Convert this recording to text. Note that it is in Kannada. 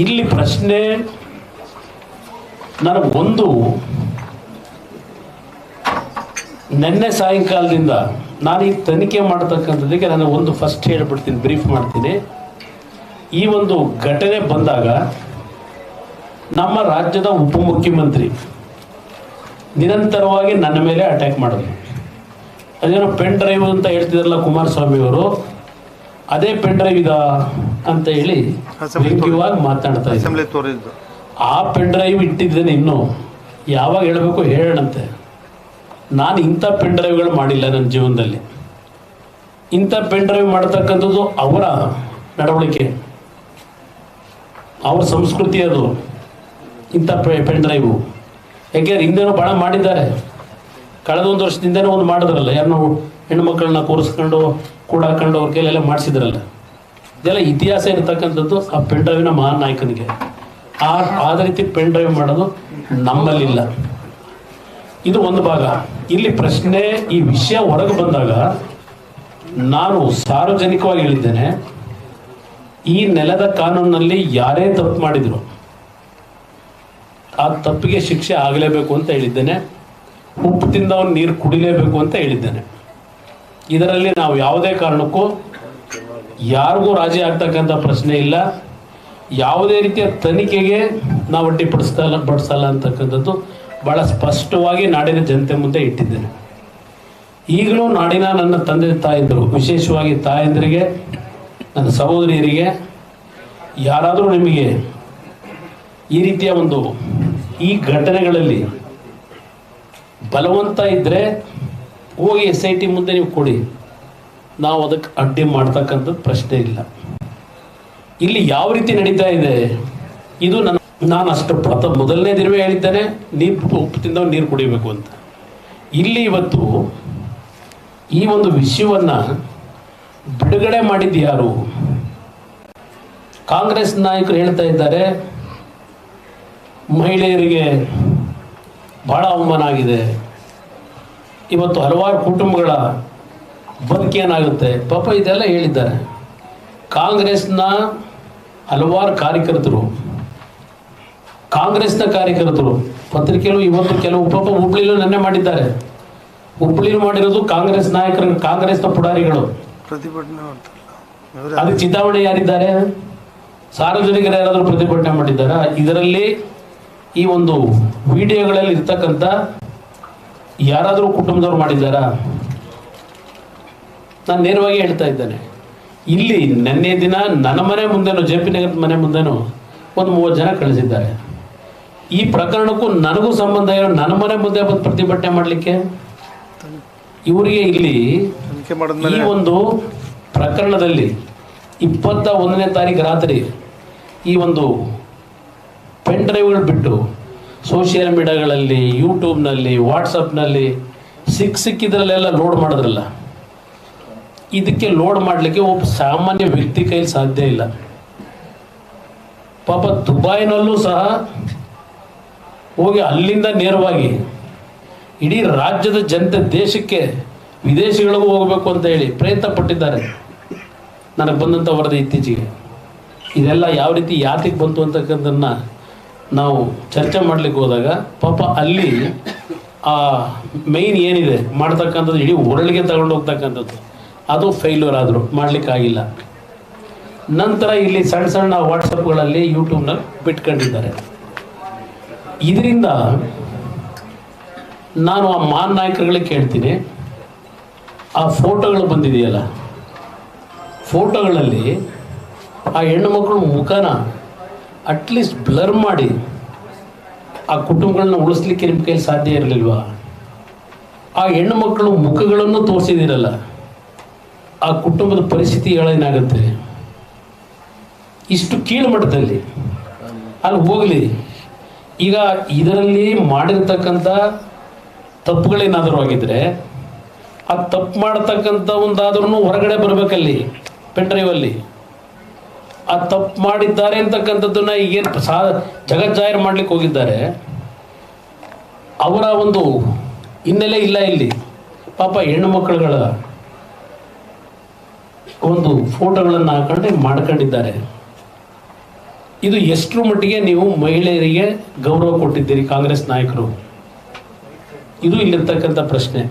ಇಲ್ಲಿ ಪ್ರಶ್ನೆ ನನಗೊಂದು ನಿನ್ನೆ ಸಾಯಂಕಾಲದಿಂದ ನಾನು ಈ ತನಿಖೆ ಮಾಡ್ತಕ್ಕಂಥದ್ದಕ್ಕೆ ನಾನು ಒಂದು ಫಸ್ಟ್ ಹೇಳ್ಬಿಡ್ತೀನಿ ಬ್ರೀಫ್ ಮಾಡ್ತೀನಿ. ಈ ಒಂದು ಘಟನೆ ಬಂದಾಗ ನಮ್ಮ ರಾಜ್ಯದ ಉಪಮುಖ್ಯಮಂತ್ರಿ ನಿರಂತರವಾಗಿ ನನ್ನ ಮೇಲೆ ಅಟ್ಯಾಕ್ ಮಾಡಿದ್ರು. ಅದೇನೋ ಪೆನ್ ಡ್ರೈವ್ ಅಂತ ಹೇಳ್ತಿದ್ರಲ್ಲ ಕುಮಾರಸ್ವಾಮಿ ಅವರು ಅದೇ ಪೆನ್ ಡ್ರೈವ್ ಇದ ಅಂತ ಹೇಳಿ ಮಾತಾಡ್ತಾ ಇದ್ದಾರೆ. ಆ ಪೆನ್ ಡ್ರೈವ್ ಇಟ್ಟಿದ್ದೇನೆ ಇನ್ನು. ಯಾವಾಗ ಹೇಳಬೇಕು ಹೇಳೋಣಂತೆ. ನಾನು ಇಂಥ ಪೆನ್ ಡ್ರೈವ್ಗಳು ಮಾಡಿಲ್ಲ ನನ್ನ ಜೀವನದಲ್ಲಿ. ಇಂಥ ಪೆನ್ ಡ್ರೈವ್ ಮಾಡತಕ್ಕಂಥದ್ದು ಅವರ ನಡವಳಿಕೆ. ಅವ್ರ ಸಂಸ್ಕೃತಿ ಅದು. ಇಂಥ ಪೆನ್ ಡ್ರೈವು. ಯಾಕೆಂದ್ರೆ ಹಿಂದೆನೂ ಭಾಳ ಮಾಡಿದ್ದಾರೆ. ಕಳೆದ ಒಂದು ವರ್ಷದಿಂದನೂ ಒಂದು ಮಾಡಿದ್ರಲ್ಲ ಯಾರನ್ನೂ ಹೆಣ್ಣು ಮಕ್ಕಳನ್ನ ಕೂರಿಸ್ಕೊಂಡು ಕೂಡಾಕೊಂಡು ಅವ್ರ ಕೈಲೆಲ್ಲ ಮಾಡಿಸಿದ್ರಲ್ಲ ಇದೆಲ್ಲ ಇತಿಹಾಸ ಇರತಕ್ಕಂಥದ್ದು ಆ ಪೆನ್ ಡ್ರೈವಿನ ಮಹಾನ್ ನಾಯಕನಿಗೆ. ಆ ಆದ ರೀತಿ ಪೆನ್ ಡ್ರೈವ್ ಮಾಡೋದು ನಮ್ಮಲ್ಲಿಲ್ಲ. ಇದು ಒಂದು ಭಾಗ. ಇಲ್ಲಿ ಪ್ರಶ್ನೆ ಈ ವಿಷಯ ಹೊರಗೆ ಬಂದಾಗ ನಾನು ಸಾರ್ವಜನಿಕವಾಗಿ ಹೇಳಿದ್ದೇನೆ, ಈ ನೆಲದ ಕಾನೂನಿನಲ್ಲಿ ಯಾರೇ ತಪ್ಪು ಮಾಡಿದ್ರು ಆ ತಪ್ಪಿಗೆ ಶಿಕ್ಷೆ ಆಗಲೇಬೇಕು ಅಂತ ಹೇಳಿದ್ದೇನೆ, ಉಪ್ಪು ತಿಂದವನು ನೀರು ಕುಡಿಲೇಬೇಕು ಅಂತ ಹೇಳಿದ್ದೇನೆ. ಇದರಲ್ಲಿ ನಾವು ಯಾವುದೇ ಕಾರಣಕ್ಕೂ ಯಾರಿಗೂ ರಾಜಿ ಆಗ್ತಕ್ಕಂಥ ಪ್ರಶ್ನೆ ಇಲ್ಲ. ಯಾವುದೇ ರೀತಿಯ ತನಿಖೆಗೆ ನಾವು ಅಡ್ಡಿಪಡಿಸ್ತಲ್ಲ ಪಡಿಸಲ್ಲ ಅಂತಕ್ಕಂಥದ್ದು ಭಾಳ ಸ್ಪಷ್ಟವಾಗಿ ನಾಡಿನ ಜನತೆ ಮುಂದೆ ಇಟ್ಟಿದ್ದೇನೆ. ಈಗಲೂ ನಾಡಿನ ನನ್ನ ತಂದೆ ತಾಯಂದರು ವಿಶೇಷವಾಗಿ ತಾಯಂದಿರಿಗೆ, ನನ್ನ ಸಹೋದರಿಯರಿಗೆ, ಯಾರಾದರೂ ನಿಮಗೆ ಈ ರೀತಿಯ ಒಂದು ಈ ಘಟನೆಗಳಲ್ಲಿ ಬಲವಂತ ಇದ್ದರೆ ಹೋಗಿ ಎಸ್ ಐ ಟಿ ಮುಂದೆ ನೀವು ಕೊಡಿ. ನಾವು ಅದಕ್ಕೆ ಅಡ್ಡಿ ಮಾಡ್ತಕ್ಕಂಥದ್ದು ಪ್ರಶ್ನೆ ಇಲ್ಲ. ಇಲ್ಲಿ ಯಾವ ರೀತಿ ನಡೀತಾ ಇದೆ? ಇದು ನನ್ನ, ನಾನು ಅಷ್ಟು ಪ್ರಥ, ಮೊದಲನೇ ದಿನವೇ ಹೇಳಿದ್ದೇನೆ, ನೀರು ಉಪ್ಪು ತಿಂದವ್ ನೀರು ಕುಡಿಬೇಕು ಅಂತ. ಇಲ್ಲಿ ಇವತ್ತು ಈ ಒಂದು ವಿಷಯವನ್ನು ಬಿಡುಗಡೆ ಮಾಡಿದ್ದು ಯಾರು? ಕಾಂಗ್ರೆಸ್ ನಾಯಕರು ಹೇಳ್ತಾ ಇದ್ದಾರೆ, ಮಹಿಳೆಯರಿಗೆ ಭಾಳ ಅವಮಾನ ಆಗಿದೆ. ಇವತ್ತು ಹಲವಾರು ಕುಟುಂಬಗಳ ಬದುಕೇನಾಗುತ್ತೆ ಪಾಪ ಇದೆಲ್ಲ ಹೇಳಿದ್ದಾರೆ. ಕಾಂಗ್ರೆಸ್ನ ಹಲವಾರು ಕಾರ್ಯಕರ್ತರು ಕಾಂಗ್ರೆಸ್ನ ಕಾರ್ಯಕರ್ತರು ಪತ್ರಿಕೆಗಳು ಇವತ್ತು ಕೆಲವು ಪಾಪ ಹುಬ್ಳಿಲೂ ನೆನ್ನೆ ಮಾಡಿದ್ದಾರೆ. ಹುಬ್ಳಿಲು ಮಾಡಿರೋದು ಕಾಂಗ್ರೆಸ್ ನಾಯಕರ ಕಾಂಗ್ರೆಸ್ನ ಪುಡಾರಿಗಳು. ಪ್ರತಿಭಟನೆ ಅದಕ್ಕೆ ಚಿತಾವಣೆ ಯಾರಿದ್ದಾರೆ? ಸಾರ್ವಜನಿಕರು ಯಾರಾದರೂ ಪ್ರತಿಭಟನೆ ಮಾಡಿದ್ದಾರಾ? ಇದರಲ್ಲಿ ಈ ಒಂದು ವಿಡಿಯೋಗಳಲ್ಲಿ ಇರ್ತಕ್ಕಂಥ ಯಾರಾದರೂ ಕುಟುಂಬದವ್ರು ಮಾಡಿದ್ದಾರಾ? ನಾನು ನೇರವಾಗಿ ಹೇಳ್ತಾ ಇದ್ದೇನೆ. ಇಲ್ಲಿ ನಿನ್ನೆ ದಿನ ನನ್ನ ಮನೆ ಮುಂದೆನೂ ಜೆ ಪಿ ನಗರದ ಮನೆ ಮುಂದೆನೂ ಒಂದು ಮೂವತ್ತು ಜನ ಕಳಿಸಿದ್ದಾರೆ. ಈ ಪ್ರಕರಣಕ್ಕೂ ನನಗೂ ಸಂಬಂಧ ಇರೋ ನನ್ನ ಮನೆ ಮುಂದೆ ಬಂದು ಪ್ರತಿಭಟನೆ ಮಾಡಲಿಕ್ಕೆ ಇವರಿಗೆ ಇಲ್ಲಿ ಈ ಒಂದು ಪ್ರಕರಣದಲ್ಲಿ ಇಪ್ಪತ್ತ ಒಂದನೇ ತಾರೀಕು ರಾತ್ರಿ ಈ ಒಂದು ಪೆನ್ ಡ್ರೈವ್ಗಳು ಬಿಟ್ಟು ಸೋಷಿಯಲ್ ಮೀಡಿಯಾಗಳಲ್ಲಿ ಯೂಟ್ಯೂಬ್ನಲ್ಲಿ ವಾಟ್ಸಪ್ನಲ್ಲಿ ಸಿಕ್ ಸಿಕ್ಕಿದ್ರಲ್ಲೆಲ್ಲ ಲೋಡ್ ಮಾಡಿದ್ರಲ್ಲ. ಇದಕ್ಕೆ ಲೋಡ್ ಮಾಡಲಿಕ್ಕೆ ಒಬ್ಬ ಸಾಮಾನ್ಯ ವ್ಯಕ್ತಿ ಕೈಲಿ ಸಾಧ್ಯ ಇಲ್ಲ. ಪಾಪ ದುಬೈನಲ್ಲೂ ಸಹ ಹೋಗಿ ಅಲ್ಲಿಂದ ನೇರವಾಗಿ ಇಡೀ ರಾಜ್ಯದ ಜನತೆ ದೇಶಕ್ಕೆ ವಿದೇಶಗಳಿಗೂ ಹೋಗಬೇಕು ಅಂತ ಹೇಳಿ ಪ್ರಯತ್ನ ಪಟ್ಟಿದ್ದಾರೆ. ನನಗೆ ಬಂದಂಥ ವರದಿ ಇತ್ತೀಚೆಗೆ. ಇದೆಲ್ಲ ಯಾವ ರೀತಿ ಯಾತಿಗೆ ಬಂತು ಅಂತಕ್ಕಂಥದ್ದನ್ನ ನಾವು ಚರ್ಚೆ ಮಾಡ್ಲಿಕ್ಕೆ ಹೋದಾಗ ಪಾಪ ಅಲ್ಲಿ ಆ ಮೈನ್ ಏನಿದೆ? ಮಾಡ್ತಕ್ಕಂಥದ್ದು ಇಡೀ ಉರಳಿಗೆ ತಗೊಂಡು ಹೋಗ್ತಕ್ಕಂಥದ್ದು. ಅದು ಫೇಲ್ಯೂರ್ ಆದರು ಮಾಡಲಿಕ್ಕಾಗಿಲ್ಲ ನಂತರ ಇಲ್ಲಿ ಸಣ್ಣ ಸಣ್ಣ ವಾಟ್ಸಪ್ಗಳಲ್ಲಿ ಯೂಟ್ಯೂಬ್ನಲ್ಲಿ ಬಿಟ್ಕೊಂಡಿದ್ದಾರೆ. ಇದರಿಂದ ನಾನು ಆ ಮಾನ್ ನಾಯಕರುಗಳಿಗೆ ಕೇಳ್ತೀನಿ. ಆ ಫೋಟೋಗಳು ಬಂದಿದೆಯಲ್ಲ? ಫೋಟೋಗಳಲ್ಲಿ ಆ ಹೆಣ್ಣು ಮಕ್ಕಳು ಮುಖನ ಅಟ್ಲೀಸ್ಟ್ ಬ್ಲರ್ ಮಾಡಿ ಆ ಕುಟುಂಬಗಳನ್ನ ಉಳಿಸ್ಲಿಕ್ಕೆ ನಿಮ್ಮ ಕೈಲಿ ಸಾಧ್ಯ ಇರಲಿಲ್ವಾ? ಆ ಹೆಣ್ಣು ಮಕ್ಕಳು ಮುಖಗಳನ್ನು ತೋರಿಸಿದಿರಲ್ಲ, ಆ ಕುಟುಂಬದ ಪರಿಸ್ಥಿತಿ ಏನಾಗುತ್ತೆ? ಇಷ್ಟು ಕೀಳು ಮಟ್ಟದಲ್ಲಿ. ಅಲ್ಲಿ ಹೋಗಲಿ. ಈಗ ಇದರಲ್ಲಿ ಮಾಡಿರ್ತಕ್ಕಂಥ ತಪ್ಪುಗಳೇನಾದರೂ ಆಗಿದ್ರೆ, ಆ ತಪ್ಪು ಮಾಡತಕ್ಕಂಥ ಒಂದಾದ್ರೂ ಹೊರಗಡೆ ಬರಬೇಕಲ್ಲಿ ಪೆನ್ ಡ್ರೈವಲ್ಲಿ ಆ ತಪ್ಪು ಮಾಡಿದ್ದಾರೆ ಅಂತಕ್ಕಂಥದ್ದನ್ನ ಈಗೇನು ಸಾ ಜಗಜ್ಜಾಹಿರ್ ಮಾಡ್ಲಿಕ್ಕೆ ಹೋಗಿದ್ದಾರೆ. ಅವರ ಒಂದು ಹಿನ್ನೆಲೆ ಇಲ್ಲ ಇಲ್ಲಿ. ಪಾಪ ಹೆಣ್ಣು ಮಕ್ಕಳುಗಳ ಒಂದು ಫೋಟೋಗಳನ್ನು ಹಾಕೊಂಡು ಮಾಡ್ಕೊಂಡಿದ್ದಾರೆ. ಇದು ಎಷ್ಟರ ಮಟ್ಟಿಗೆ ನೀವು ಮಹಿಳೆಯರಿಗೆ ಗೌರವ ಕೊಟ್ಟಿದ್ದೀರಿ ಕಾಂಗ್ರೆಸ್ ನಾಯಕರು? ಇದು ಇಲ್ಲಿರ್ತಕ್ಕಂಥ ಪ್ರಶ್ನೆ.